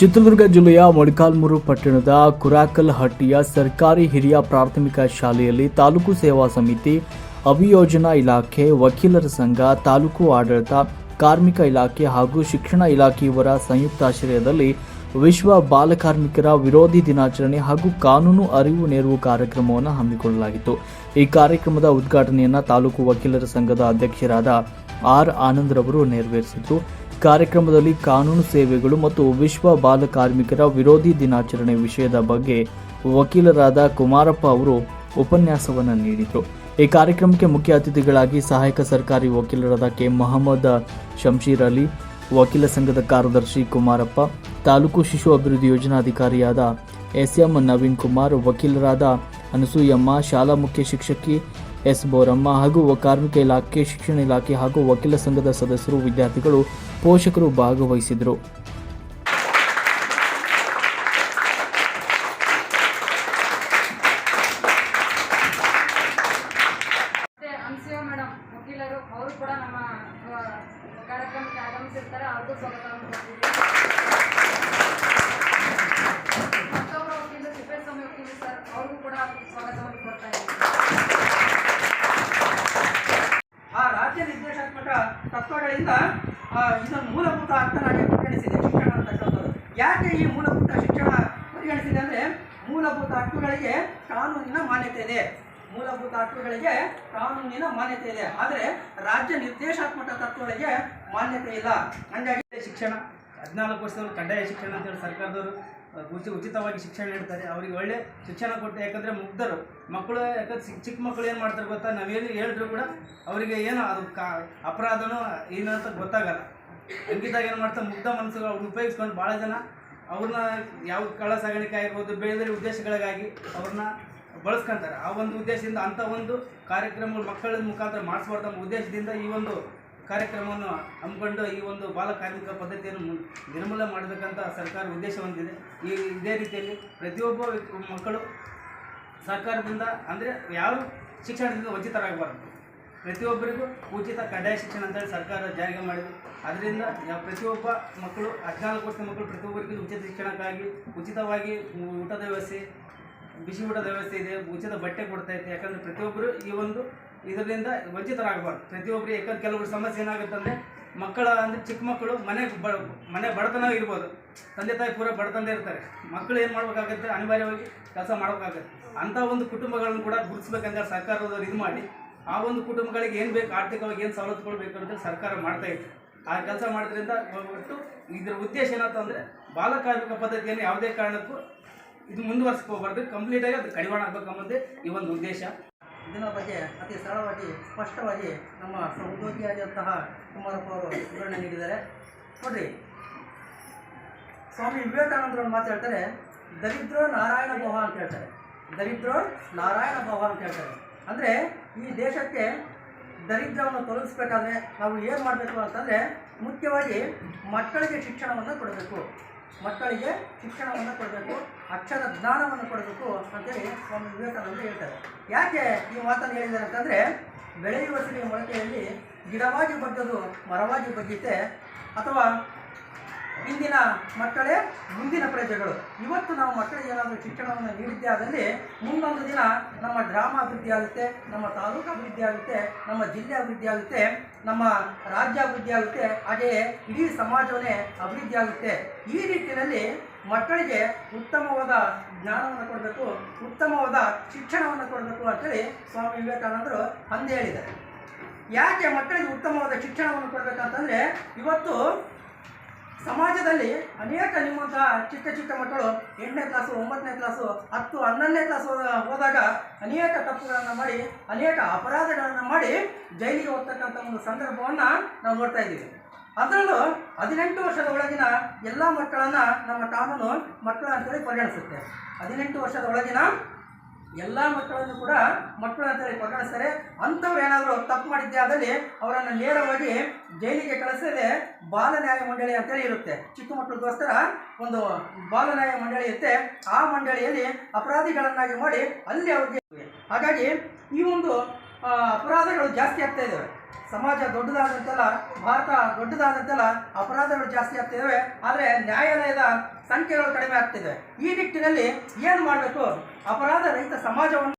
ಚಿತ್ರದುರ್ಗ ಜಿಲ್ಲೆಯ ಮೊಳಕಾಲ್ಮೂರು ಪಟ್ಟಣದ ಕುರಾಕಲ್ ಹಟ್ಟಿಯ ಸರ್ಕಾರಿ ಹಿರಿಯ ಪ್ರಾಥಮಿಕ ಶಾಲೆಯಲ್ಲಿ ತಾಲೂಕು ಸೇವಾ ಸಮಿತಿ ಅಭಿಯೋಜನಾ ಇಲಾಖೆ ವಕೀಲರ ಸಂಘ, ತಾಲೂಕು ಆಡಳಿತ, ಕಾರ್ಮಿಕ ಇಲಾಖೆ ಹಾಗೂ ಶಿಕ್ಷಣ ಇಲಾಖೆಯವರ ಸಂಯುಕ್ತಾಶ್ರಯದಲ್ಲಿ ವಿಶ್ವ ಬಾಲಕಾರ್ಮಿಕರ ವಿರೋಧಿ ದಿನಾಚರಣೆ ಹಾಗೂ ಕಾನೂನು ಅರಿವು ನೆರವು ಕಾರ್ಯಕ್ರಮವನ್ನು ಹಮ್ಮಿಕೊಳ್ಳಲಾಗಿತ್ತು. ಈ ಕಾರ್ಯಕ್ರಮದ ಉದ್ಘಾಟನೆಯನ್ನು ತಾಲೂಕು ವಕೀಲರ ಸಂಘದ ಅಧ್ಯಕ್ಷರಾದ ಆರ್ ಆನಂದ್ರವರು ನೆರವೇರಿಸಿದರು. ಕಾರ್ಯಕ್ರಮದಲ್ಲಿ ಕಾನೂನು ಸೇವೆಗಳು ಮತ್ತು ವಿಶ್ವ ಬಾಲ ಕಾರ್ಮಿಕರ ವಿರೋಧಿ ದಿನಾಚರಣೆ ವಿಷಯದ ಬಗ್ಗೆ ವಕೀಲರಾದ ಕುಮಾರಪ್ಪ ಅವರು ಉಪನ್ಯಾಸವನ್ನು ನೀಡಿದರು. ಈ ಕಾರ್ಯಕ್ರಮಕ್ಕೆ ಮುಖ್ಯ ಅತಿಥಿಗಳಾಗಿ ಸಹಾಯಕ ಸರ್ಕಾರಿ ವಕೀಲರಾದ ಕೆ ಮೊಹಮ್ಮದ್ ಶಂಶೀರ್ ಅಲಿ, ವಕೀಲ ಸಂಘದ ಕಾರ್ಯದರ್ಶಿ ಕುಮಾರಪ್ಪ, ತಾಲೂಕು ಶಿಶು ಅಭಿವೃದ್ಧಿ ಯೋಜನಾಧಿಕಾರಿಯಾದ ಎಸ್ ಎಂ ನವೀನ್ ಕುಮಾರ್, ವಕೀಲರಾದ ಅನಸೂಯಮ್ಮ, ಶಾಲಾ ಮುಖ್ಯ ಶಿಕ್ಷಕಿ ಎಸ್ ಬೋರಮ್ಮ ಹಾಗೂ ಕಾರ್ಮಿಕ ಇಲಾಖೆ, ಶಿಕ್ಷಣ ಇಲಾಖೆ ಹಾಗೂ ವಕೀಲ ಸಂಘದ ಸದಸ್ಯರು, ವಿದ್ಯಾರ್ಥಿಗಳು, ಪೋಷಕರು ಭಾಗವಹಿಸಿದರು ಕಾರ್ಯಕ್ರಮಕ್ಕೆ ಆಗಮಿಸಿರ್ತಾರೆ. ಅವ್ರಿಗೂ ಸ್ವಾಗತವನ್ನು ನಿರ್ದೇಶಾತ್ಮಕ ತತ್ವಗಳಿಂದ ಇದನ್ನು ಮೂಲಭೂತ ಅರ್ಥನಾಗಿ ಪರಿಗಣಿಸಿದೆ ಶಿಕ್ಷಣ ಅಂತಕ್ಕಂಥದ್ದು ಯಾಕೆ ಈ ಮೂಲಭೂತ ಶಿಕ್ಷಣ ಪರಿಗಣಿಸಿದೆ ಅಂದರೆ ಮೂಲಭೂತ ಹಕ್ಕುಗಳಿಗೆ ಕಾನೂನಿನ ಮಾನ್ಯತೆ ಇದೆ. ಮೂಲಭೂತ ಹಕ್ಕುಗಳಿಗೆ ಕಾನೂನಿನ ಮಾನ್ಯತೆ ಇದೆ. ಆದರೆ ರಾಜ್ಯ ನಿರ್ದೇಶಾತ್ಮಕ ತತ್ವಗಳಿಗೆ ಮಾನ್ಯತೆ ಇಲ್ಲ. ಹಂಗಾಗಿ ಶಿಕ್ಷಣ, ಹದಿನಾಲ್ಕು ವರ್ಷದವರು ಕಡ್ಡಾಯ ಶಿಕ್ಷಣ ಅಂತೇಳಿ ಸರ್ಕಾರದವರು ಅಹ್, ಉಚಿ ಉಚಿತವಾಗಿ ಶಿಕ್ಷಣ ನೀಡ್ತಾರೆ. ಅವರಿಗೆ ಒಳ್ಳೆ ಶಿಕ್ಷಣ ಕೊಟ್ಟು ಯಾಕಂದರೆ ಮುಗ್ಧರು. ಮಕ್ಕಳು ಯಾಕಂದ್ರೆ ಚಿಕ್ಕ ಚಿಕ್ಕ ಮಕ್ಕಳು ಏನು ಮಾಡ್ತಾರೆ ಗೊತ್ತಾ? ನಾವೇನು ಹೇಳಿದ್ರು ಕೂಡ ಅವರಿಗೆ ಏನು ಅದು ಕಾ ಅಪರಾಧನೋ ಏನು ಅಂತ ಗೊತ್ತಾಗಲ್ಲ. ಹಂಗಿದ್ದಾಗ ಏನು ಮಾಡ್ತಾರೆ? ಮುಗ್ಧ ಮನಸ್ಸುಗಳು ಅವ್ರನ್ನ ಉಪಯೋಗಿಸ್ಕೊಂಡು ಭಾಳ ಜನ ಅವ್ರನ್ನ ಯಾವ ಕಳ ಸಾಗಾಣಿಕೆ ಆಗಿರ್ಬೋದು ಬೇರೆ ಉದ್ದೇಶಗಳಿಗಾಗಿ ಅವ್ರನ್ನ ಬಳಸ್ಕೊಂತಾರೆ. ಆ ಒಂದು ಉದ್ದೇಶದಿಂದ ಅಂಥ ಒಂದು ಕಾರ್ಯಕ್ರಮಗಳು ಮಕ್ಕಳ ಮುಖಾಂತರ ಮಾಡಿಸ್ಬಾರ್ದು ಅನ್ನೋ ಉದ್ದೇಶದಿಂದ ಈ ಒಂದು ಕಾರ್ಯಕ್ರಮವನ್ನು ಹಮ್ಮಿಕೊಂಡು ಈ ಒಂದು ಬಾಲ ಕಾರ್ಮಿಕ ಪದ್ಧತಿಯನ್ನು ನಿರ್ಮೂಲ ಮಾಡಬೇಕಂತ ಸರ್ಕಾರ ಉದ್ದೇಶ ಹೊಂದಿದೆ. ಈ ಇದೇ ರೀತಿಯಲ್ಲಿ ಪ್ರತಿಯೊಬ್ಬ ಮಕ್ಕಳು ಸರ್ಕಾರದಿಂದ ಅಂದರೆ ಯಾರು ಶಿಕ್ಷಣದಿಂದ ವಂಚಿತರಾಗಬಾರ್ದು. ಪ್ರತಿಯೊಬ್ಬರಿಗೂ ಉಚಿತ ಕಡ್ಡಾಯ ಶಿಕ್ಷಣ ಅಂತೇಳಿ ಸರ್ಕಾರ ಜಾರಿಗೆ ಮಾಡಿದೆ. ಅದರಿಂದ ಪ್ರತಿಯೊಬ್ಬ ಮಕ್ಕಳು, ಹದಿನಾಲ್ಕು ವರ್ಷದ ಮಕ್ಕಳು ಪ್ರತಿಯೊಬ್ಬರಿಗೂ ಉಚಿತ ಶಿಕ್ಷಣಕ್ಕಾಗಿ ಉಚಿತವಾಗಿ ಊಟದ ವ್ಯವಸ್ಥೆ, ಬಿಸಿ ಊಟದ ವ್ಯವಸ್ಥೆ ಇದೆ, ಉಚಿತ ಬಟ್ಟೆ ಕೊಡ್ತಾ ಇದೆ ಯಾಕಂದರೆ ಪ್ರತಿಯೊಬ್ಬರು ಈ ಒಂದು ಇದರಿಂದ ವಂಚಿತರಾಗಬಾರ್ದು. ಪ್ರತಿಯೊಬ್ಬರು ಯಾಕಂದ್ರೆ ಕೆಲವರು ಸಮಸ್ಯೆ ಏನಾಗುತ್ತೆ ಅಂದರೆ ಮಕ್ಕಳ ಅಂದರೆ ಚಿಕ್ಕ ಮಕ್ಕಳು ಮನೆ ಬ, ಮನೆ ಬಡತನ ಇರ್ಬೋದು. ತಂದೆ ತಾಯಿ ಪೂರ ಬಡತನದೇ ಇರ್ತಾರೆ. ಮಕ್ಕಳು ಏನು ಮಾಡಬೇಕಾಗತ್ತೆ? ಅನಿವಾರ್ಯವಾಗಿ ಕೆಲಸ ಮಾಡಬೇಕಾಗತ್ತೆ. ಅಂಥ ಒಂದು ಕುಟುಂಬಗಳನ್ನು ಕೂಡ ಗುರುತಿಸ್ಬೇಕಂದ್ರೆ ಸರ್ಕಾರದವ್ರು ಇದು ಮಾಡಿ. ಆ ಒಂದು ಕುಟುಂಬಗಳಿಗೆ ಏನು ಬೇಕು, ಆರ್ಥಿಕವಾಗಿ ಏನು ಸವಲತ್ತು ಕೊಡಬೇಕು ಅಂತ ಸರ್ಕಾರ ಮಾಡ್ತಾ ಇತ್ತು ಆ ಕೆಲಸ ಮಾಡೋದ್ರಿಂದ ಒಟ್ಟು ಇದರ ಉದ್ದೇಶ ಏನಂತ ಅಂದರೆ ಬಾಲಕಾರ್ಮಿಕ ಪದ್ಧತಿಯನ್ನು ಯಾವುದೇ ಕಾರಣಕ್ಕೂ ಇದು ಮುಂದುವರ್ಸ್ಕೋಬಾರ್ದು. ಕಂಪ್ಲೀಟಾಗಿ ಅದು ಕಡಿವಾಣ ಆಗ್ಬೇಕು ಅನ್ನೋದೇ ಈ ಒಂದು ಉದ್ದೇಶ. ಇದರ ಬಗ್ಗೆ ಅತಿ ಸರಳವಾಗಿ, ಸ್ಪಷ್ಟವಾಗಿ ನಮ್ಮ ಸಹೋದ್ಯೋಗಿಯಾದಂತಹ ಕುಮಾರಪ್ಪ ಅವರು ವಿವರಣೆ ನೀಡಿದ್ದಾರೆ. ನೋಡ್ರಿ. ಸ್ವಾಮಿ ವಿವೇಕಾನಂದರು ಮಾತಾಡ್ತಾರೆ ದರಿದ್ರೋ ನಾರಾಯಣ ಭವ ಅಂತ ಹೇಳ್ತಾರೆ. ದರಿದ್ರೋ ನಾರಾಯಣ ಭವ ಅಂತ ಹೇಳ್ತಾರೆ. ಅಂದರೆ ಈ ದೇಶಕ್ಕೆ ದರಿದ್ರವನ್ನು ತೊಲಗಿಸ್ಬೇಕಾದ್ರೆ ನಾವು ಏನು ಮಾಡಬೇಕು ಅಂತಂದರೆ ಮುಖ್ಯವಾಗಿ ಮಕ್ಕಳಿಗೆ ಶಿಕ್ಷಣವನ್ನು ಕೊಡಬೇಕು. ಮಕ್ಕಳಿಗೆ ಶಿಕ್ಷಣವನ್ನು ಕೊಡಬೇಕು, ಅಕ್ಷರ ಜ್ಞಾನವನ್ನು ಕೊಡಬೇಕು ಅಂತೇಳಿ ಸ್ವಾಮಿ ವಿವೇಕಾನಂದರು ಹೇಳ್ತಾರೆ. ಯಾಕೆ ಈ ಮಾತನ್ನು ಹೇಳಿದ್ದಾರೆ ಅಂತಂದರೆ, ಬೆಳೆಯುವ ಸಿರಿಯ ಮೊಳಕೆಯಲ್ಲಿ ಗಿಡವಾಗಿ ಬಗ್ಗದು ಮರವಾಗಿ ಬಗ್ಗೀತೆ ಅಥವಾ ಇಂದಿನ ಮಕ್ಕಳೇ ಮುಂದಿನ ಪ್ರಜೆಗಳು. ಇವತ್ತು ನಾವು ಮಕ್ಕಳಿಗೆ ಏನಾದರೂ ಶಿಕ್ಷಣವನ್ನು ನೀಡಿದ್ದೇ ಆದಲ್ಲಿ ಮುಂದೊಂದು ದಿನ ನಮ್ಮ ಗ್ರಾಮ ಅಭಿವೃದ್ಧಿ ಆಗುತ್ತೆ, ನಮ್ಮ ತಾಲೂಕು ಅಭಿವೃದ್ಧಿ ಆಗುತ್ತೆ, ನಮ್ಮ ಜಿಲ್ಲೆ ಅಭಿವೃದ್ಧಿ ಆಗುತ್ತೆ, ನಮ್ಮ ರಾಜ್ಯ ಅಭಿವೃದ್ಧಿ ಆಗುತ್ತೆ, ಹಾಗೆಯೇ ಇಡೀ ಸಮಾಜವನ್ನೇ ಅಭಿವೃದ್ಧಿ ಆಗುತ್ತೆ. ಈ ರೀತಿಯಲ್ಲಿ ಮಕ್ಕಳಿಗೆ ಉತ್ತಮವಾದ ಜ್ಞಾನವನ್ನು ಕೊಡಬೇಕು, ಉತ್ತಮವಾದ ಶಿಕ್ಷಣವನ್ನು ಕೊಡಬೇಕು ಅಂತೇಳಿ ಸ್ವಾಮಿ ವಿವೇಕಾನಂದರು ಅಂದೇ ಹೇಳಿದ್ದಾರೆ ಯಾಕೆ ಮಕ್ಕಳಿಗೆ ಉತ್ತಮವಾದ ಶಿಕ್ಷಣವನ್ನು ಕೊಡಬೇಕಂತಂದರೆ ಇವತ್ತು ಸಮಾಜದಲ್ಲಿ ಅನೇಕ ನಿಮ್ಮಂತಹ ಚಿಕ್ಕ ಚಿಕ್ಕ ಮಕ್ಕಳು ಎಂಟನೇ ಕ್ಲಾಸು ಒಂಬತ್ತನೇ ಕ್ಲಾಸು ಹತ್ತು, ಹನ್ನೊಂದನೇ ಕ್ಲಾಸ್ ಹೋದ- ಹೋದಾಗ ಅನೇಕ ತಪ್ಪುಗಳನ್ನು ಮಾಡಿ, ಅನೇಕ ಅಪರಾಧಗಳನ್ನು ಮಾಡಿ ಜೈಲಿಗೆ ಹೋಗ್ತಕ್ಕಂಥ ಒಂದು ಸಂದರ್ಭವನ್ನು ನಾವು ನೋಡ್ತಾ ಇದ್ದೀವಿ. ಅದರಲ್ಲೂ ಹದಿನೆಂಟು ವರ್ಷದ ಒಳಗಿನ ಎಲ್ಲ ಮಕ್ಕಳನ್ನು ನಮ್ಮ ಕಾನೂನು ಮಕ್ಕಳ ಅಂತೇಳಿ ಪರಿಗಣಿಸುತ್ತೆ. ಹದಿನೆಂಟು ವರ್ಷದ ಒಳಗಿನ ಎಲ್ಲ ಮಕ್ಕಳನ್ನು ಕೂಡ ಮಕ್ಕಳ ಹತ್ರ ಪರಿಗಣಿಸ್ತಾರೆ ಅಂಥವ್ರು ಏನಾದರೂ ತಪ್ಪು ಮಾಡಿದ್ದೆ ಆದಲ್ಲಿ ಅವರನ್ನು ನೇರವಾಗಿ ಜೈಲಿಗೆ ಕಳಿಸದೆ ಬಾಲ ನ್ಯಾಯ ಮಂಡಳಿ ಅಂತೇಳಿ ಇರುತ್ತೆ. ಚಿಕ್ಕ ಮಕ್ಕಳಿಗೋಸ್ಕರ ಒಂದು ಬಾಲ ನ್ಯಾಯ ಮಂಡಳಿ ಇರುತ್ತೆ. ಆ ಮಂಡಳಿಯಲ್ಲಿ ಅಪರಾಧಿಗಳನ್ನಾಗಿ ಮಾಡಿ ಅಲ್ಲಿ ಅವ್ರಿಗೆ ಹಾಗಾಗಿ ಈ ಒಂದು ಅಪರಾಧಗಳು ಜಾಸ್ತಿ ಆಗ್ತಾ ಇದ್ದಾವೆ ಸಮಾಜ ದೊಡ್ಡದಾದಂತೆಲ್ಲ, ಭಾರತ ದೊಡ್ಡದಾದಂತೆಲ್ಲ ಅಪರಾಧಗಳು ಜಾಸ್ತಿ ಆಗ್ತಿದ್ದಾವೆ ಆದರೆ ನ್ಯಾಯಾಲಯದ ಸಂಖ್ಯೆಗಳು ಕಡಿಮೆ ಆಗ್ತಿದೆ. ಈ ನಿಟ್ಟಿನಲ್ಲಿ ಏನು ಮಾಡಬೇಕು? ಅಪರಾಧ ರಹಿತ ಸಮಾಜವನ್ನು